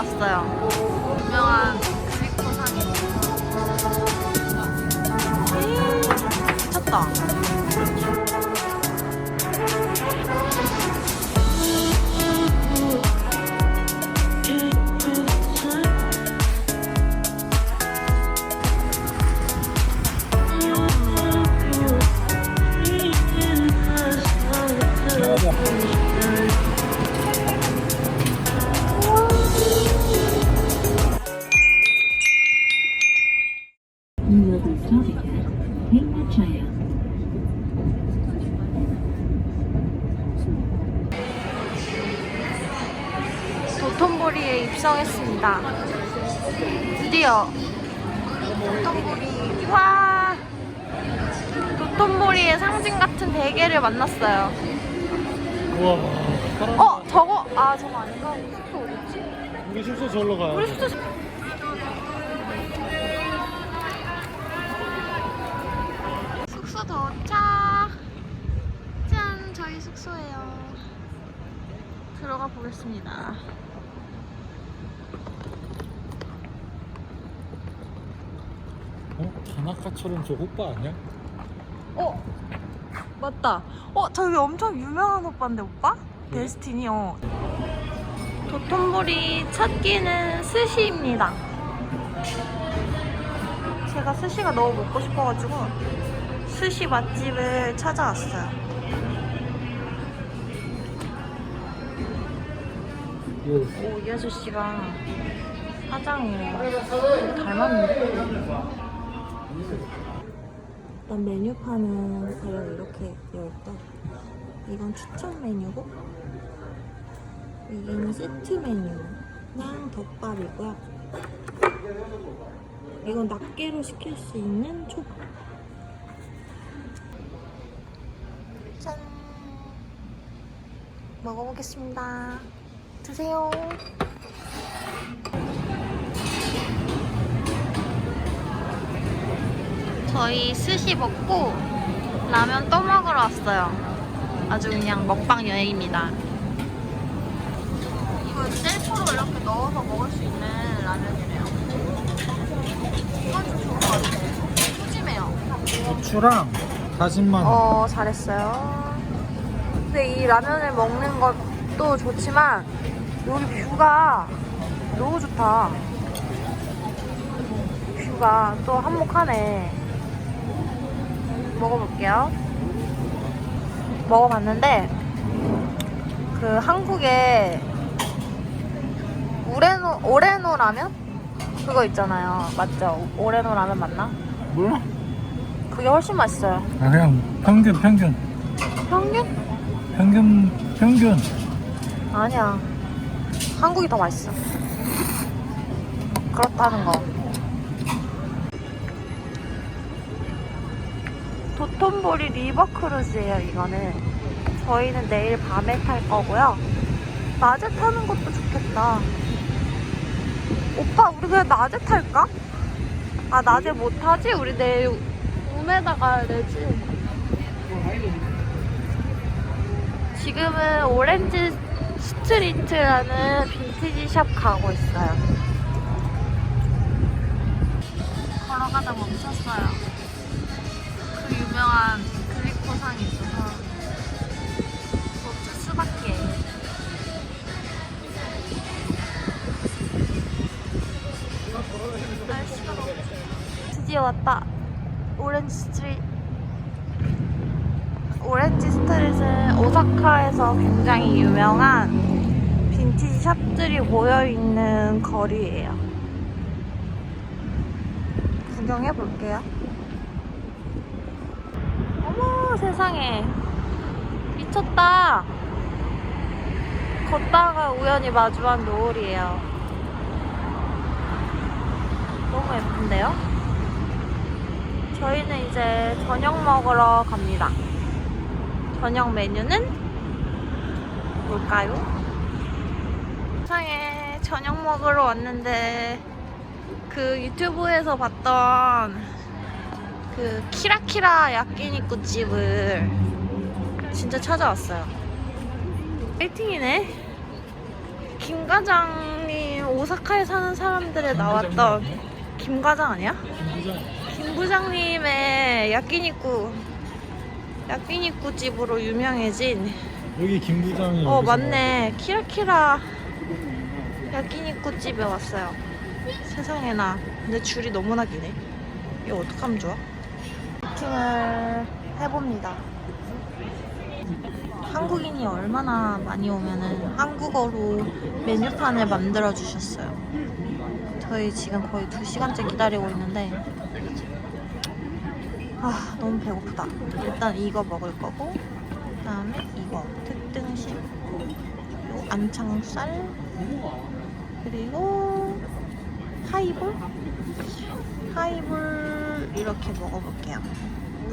왔어요. 유명한 그리코상에. 미쳤다. 대게를 만났어요. 우와 사람 어 저거 아 저거 아닌가? 숙소 어딨지? 우리 숙소 절로 가요 우리 숙소 숙소 도착. 짠 저희 숙소예요. 들어가 보겠습니다. 어? 다나카처럼 저 오빠 아니야? 어 맞다. 어 저기 엄청 유명한 오빠인데 오빠? 네. 데스티니 어. 도톤보리 첫 끼는 스시입니다. 제가 스시가 너무 먹고 싶어가지고 스시 맛집을 찾아왔어요. 오, 이 아저씨가 사장이에요. 닮았는데? 일단 메뉴판은 대략 이렇게 되어있고 이건 추천 메뉴고 여기는 세트 메뉴랑 덮밥이고요. 이건 낱개로 시킬 수 있는 초밥. 짠! 먹어보겠습니다. 드세요. 저희 스시 먹고 라면 또 먹으러 왔어요. 아주 그냥 먹방 여행입니다. 이거 셀프로 이렇게 넣어서 먹을 수 있는 라면이래요. 이건 좀 좋은 것 같아요. 푸짐해요. 고추랑 다진 마늘 어, 잘했어요. 근데 이 라면을 먹는 것도 좋지만 여기 뷰가 너무 좋다. 뷰가 또 한몫하네. 먹어볼게요. 먹어봤는데 그 한국에 오레노 오레노 라면 그거 있잖아요. 맞죠? 오레노 라면 맞나? 몰라? 그게 훨씬 맛있어요. 아 그냥 평균 평균 평균? 평균 평균 아니야. 한국이 더 맛있어. 그렇다는 거. 도톤보리 리버 크루즈예요, 이거는. 저희는 내일 밤에 탈 거고요. 낮에 타는 것도 좋겠다. 오빠, 우리 그냥 낮에 탈까? 아, 낮에 못 타지? 우리 내일 우메다 가야 되지. 지금은 오렌지 스트리트라는 빈티지 샵 가고 있어요. 샵들이 모여있는 거리예요. 구경해 볼게요. 어머 세상에 미쳤다. 걷다가 우연히 마주한 노을이에요. 너무 예쁜데요? 저희는 이제 저녁 먹으러 갑니다. 저녁 메뉴는 뭘까요? 세상에 저녁 먹으러 왔는데 그 유튜브에서 봤던 그 키라키라 야끼니쿠 집을 진짜 찾아왔어요. 1등이네. 김 과장님 오사카에 사는 사람들에 나왔던 김 과장 아니야? 김부장. 김 부장님의 야끼니쿠 야끼니쿠 집으로 유명해진 여기 김부장이. 어 맞네 키라키라 야끼니쿠 집에 왔어요. 세상에나. 근데 줄이 너무나 기네. 이거 어떡하면 좋아? 부킹을 해봅니다. 한국인이 얼마나 많이 오면은 한국어로 메뉴판을 만들어 주셨어요. 저희 지금 거의 2시간째 기다리고 있는데 아 너무 배고프다. 일단 이거 먹을 거고 그 다음에 이거. 특등심. 그리고 안창살 그리고 하이볼? 하이볼 이렇게 먹어볼게요.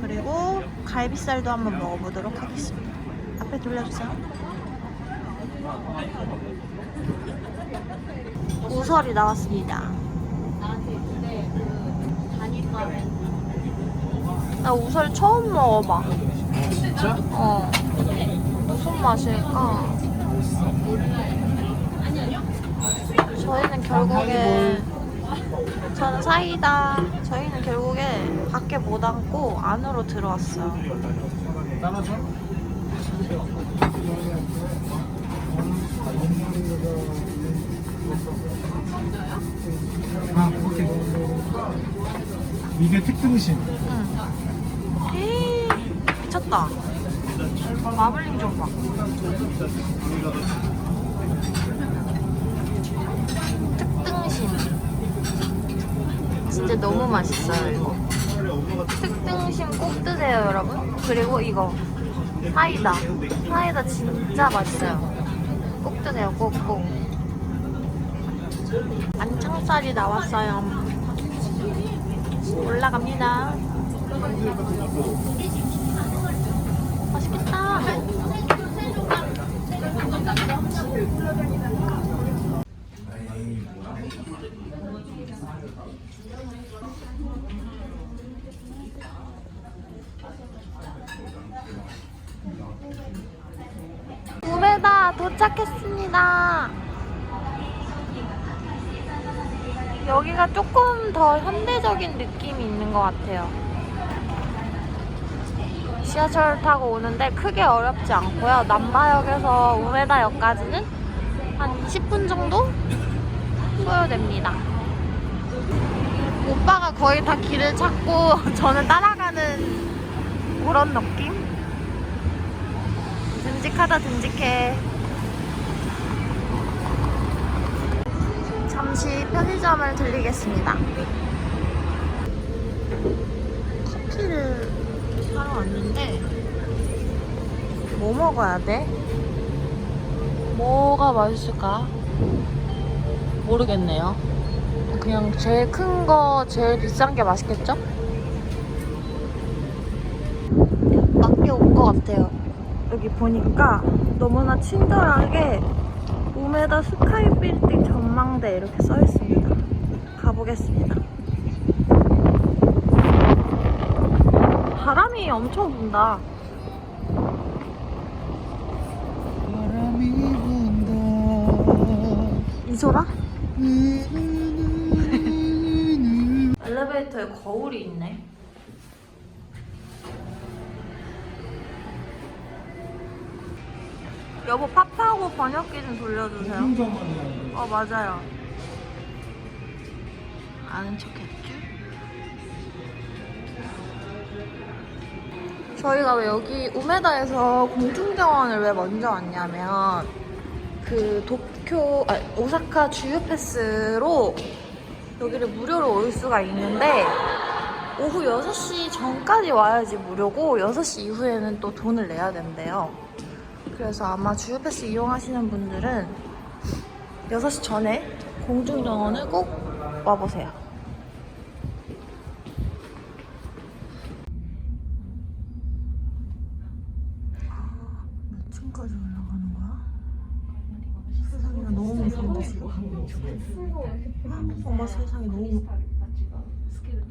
그리고 갈비살도 한번 먹어보도록 하겠습니다. 앞에 돌려주세요. 우설이 나왔습니다. 나 우설 처음 먹어봐. 진짜? 어. 무슨 맛일까? 저희는 결국에 저는 사이다 저희는 결국에 밖에 못 앉고 안으로 들어왔어요. 아, 오케이. 이게 특등심. 응. 에이, 미쳤다 마블링 좀봐 특등심 진짜 너무 맛있어요 이거. 특등심 꼭 드세요 여러분. 그리고 이거 사이다. 사이다 진짜 맛있어요. 꼭 드세요 꼭꼭. 안창살이 나왔어요. 올라갑니다 우메다 도착했습니다. 여기가 조금 더 현대적인 느낌이 있는 것 같아요. 지하철 타고 오는데 크게 어렵지 않고요. 남바역에서 우메다역까지는 한 20분 정도 소요됩니다. 오빠가 거의 다 길을 찾고 저는 따라가는 그런 느낌? 듬직하다 듬직해 잠시 편의점을 들리겠습니다 커피를 사러 왔는데 뭐 먹어야 돼? 뭐가 맛있을까? 모르겠네요 그냥 제일 큰 거 제일 비싼 게 맛있겠죠? 맞게 온 것 같아요 여기 보니까 너무나 친절하게 우메다 스카이 빌딩 전망대 이렇게 써 있습니다. 가보겠습니다. 바람이 엄청 분다. 바람이 분다. 이소라? 엘리베이터에 거울이 있네. 여보 파파고 번역기 좀 돌려주세요. 어 맞아요. 아는 척했죠? 저희가 왜 여기 우메다에서 공중정원을 왜 먼저 왔냐면 그 도쿄 아 오사카 주유 패스로 여기를 무료로 올 수가 있는데 오후 6시 전까지 와야지 무료고 6시 이후에는 또 돈을 내야 된대요. 그래서 아마 주유 패스 이용하시는 분들은 6시 전에 공중정원을 꼭 와보세요. 몇 층까지 올라가는 거야? 세상에 너무 무서운데 지금. 엄마 세상에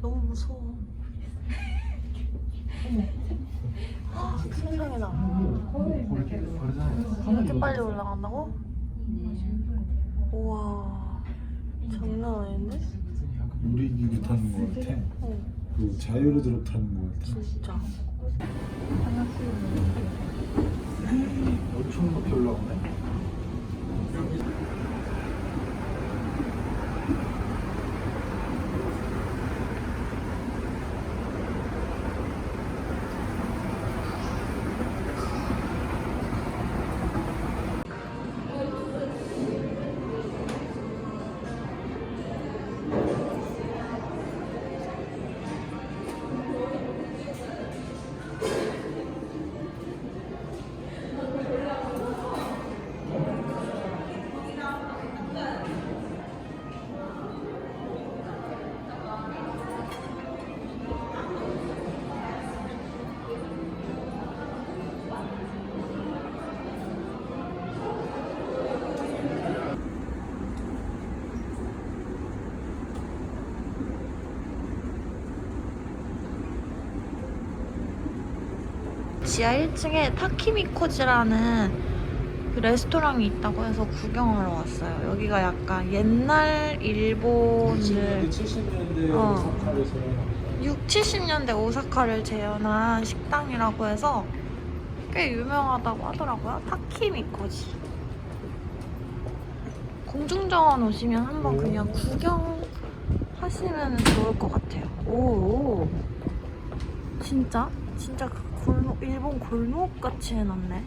너무 너무 무서워. 어머. 세상에 나. 이렇게 빨리 올라간다고? 우와. 장난 아닌데? 놀이기구 타는 거 같아. 어 그 자유로드롭 타는 거 같아. 진짜 엄청 높이 올라오네. 지하 1층에 타키미코지라는 그 레스토랑이 있다고 해서 구경하러 왔어요. 여기가 약간 옛날 일본을 70년대 어. 오사카에서 6, 70년대 오사카를 재현한 식당이라고 해서 꽤 유명하다고 하더라고요. 타키미코지. 공중정원 오시면 한번 오. 그냥 구경하시면 좋을 것 같아요. 오, 오. 진짜? 진짜 그 골목, 일본 골목 같이 해놨네.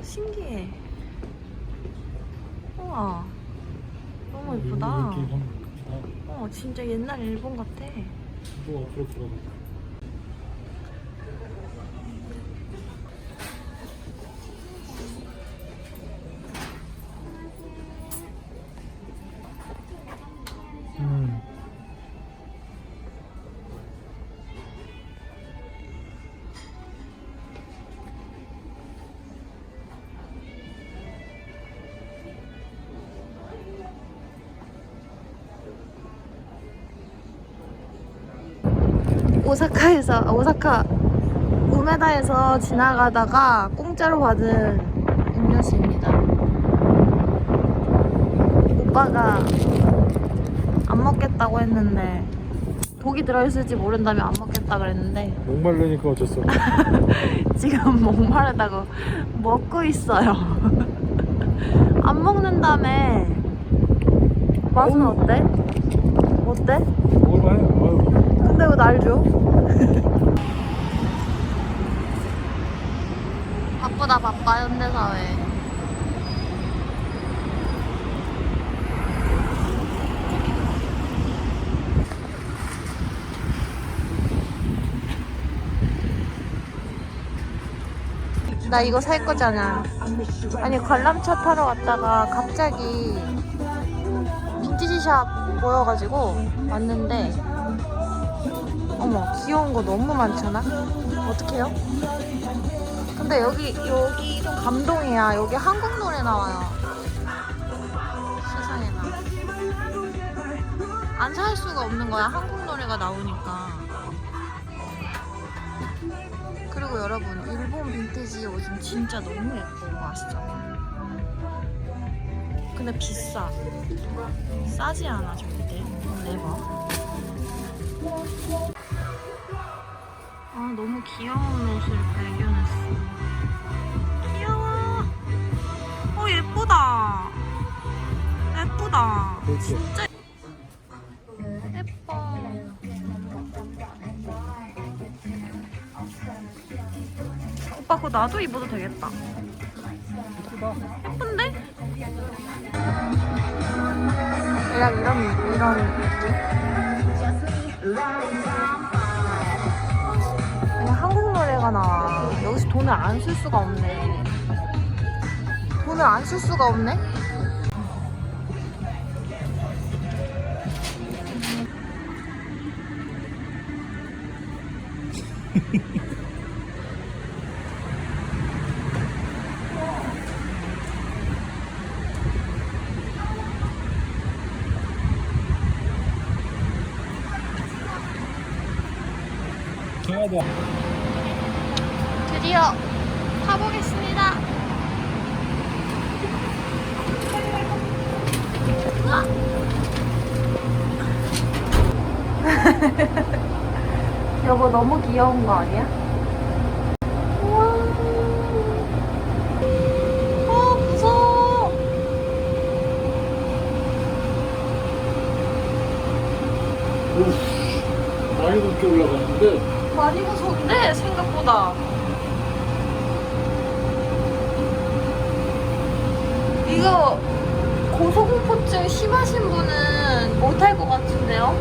신기해. 우와. 너무 예쁘다. 어, 진짜 옛날 일본 같아. 뭐 앞으로 들어가. 오사카에서 아, 오사카 우메다에서 지나가다가 공짜로 받은 음료수입니다. 오빠가 안 먹겠다고 했는데 독이 들어있을지 모른다며 안 먹겠다 그랬는데 목말르니까 어쩔 수 없어. 지금 목마르다고 먹고 있어요. 안 먹는다며. 맛은 어때? 어때? 먹을만해. 아유. 근데 왜 날 줘? 바쁘다 바빠 현대사회. 나 이거 살 거잖아. 아니 관람차 타러 갔다가 갑자기 빈티지샵 보여가지고 왔는데 어머 귀여운 거 너무 많잖아? 어떡해요? 근데 여기 여기 좀 감동이야. 여기 한국 노래 나와요. 세상에나. 안 살 수가 없는 거야. 한국 노래가 나오니까. 그리고 여러분 일본 빈티지 요즘 진짜 너무 거 아시죠? 근데 비싸. 싸지 않아 절대. 네버 아 너무 귀여운 옷을 발견했어. 귀여워. 어 예쁘다. 예쁘다. 진짜 예뻐. 오빠 그거 나도 입어도 되겠다. 예쁜데? 대략 이런 이런 느낌? 나와. 여기서 돈을 안 쓸 수가 없네. 돈을 안 쓸 수가 없네? 드디어 타보겠습니다. 여보 너무 귀여운 거 아니야? 우와. 아 무서워. 많이 높게 올라갔는데 많이 무서운데 생각보다. 이거 통증 심하신 분은 못할 것 같은데요?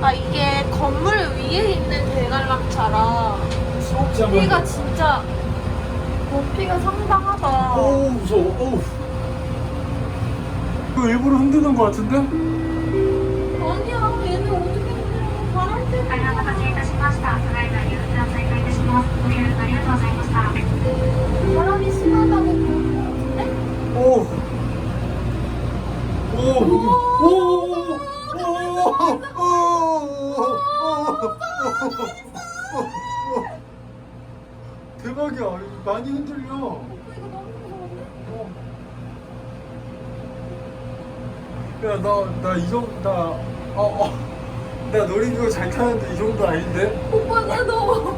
아 이게 건물 위에 있는 대관람차라 높이가 진짜 높이가 상당하다 오 무서워 오. 이거 일부러 흔드는 것 같은데? 아니야 얘는 어떻게 흔들어 바람 때문에 바람이 심하다고 보는 것 같은데? 오 대박이야. 많이 흔들려. 야, 나, 나 이 정도, 나, 어, 어. 나 놀이기구 잘 타는데 이 정도 아닌데? 오빠 나 너무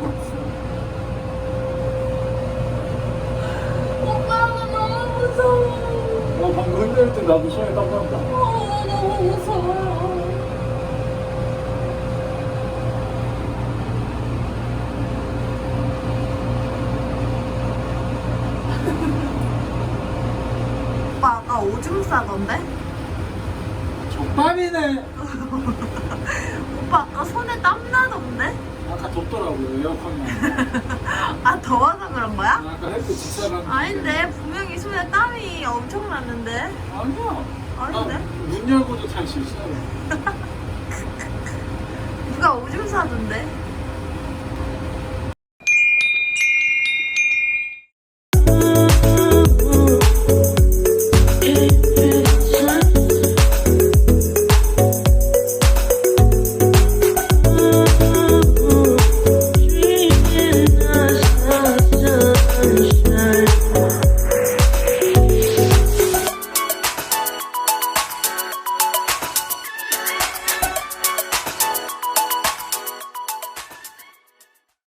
흔들 때 나도 손에 땀 난다. 어, 나 너무 무서워. 오빠 아까 오줌 싸던데? 족밥이네. 오빠 아까 손에 땀 나던데? 아까 덥더라고, 에어컨이. 아 더워서 그런 거야? 아까 햇빛 직사랑. 아닌데 손에 땀이 엄청 났는데 아니야. 아닌데? 나문 열고도 탈수 있어. 누가 오줌 싸던데?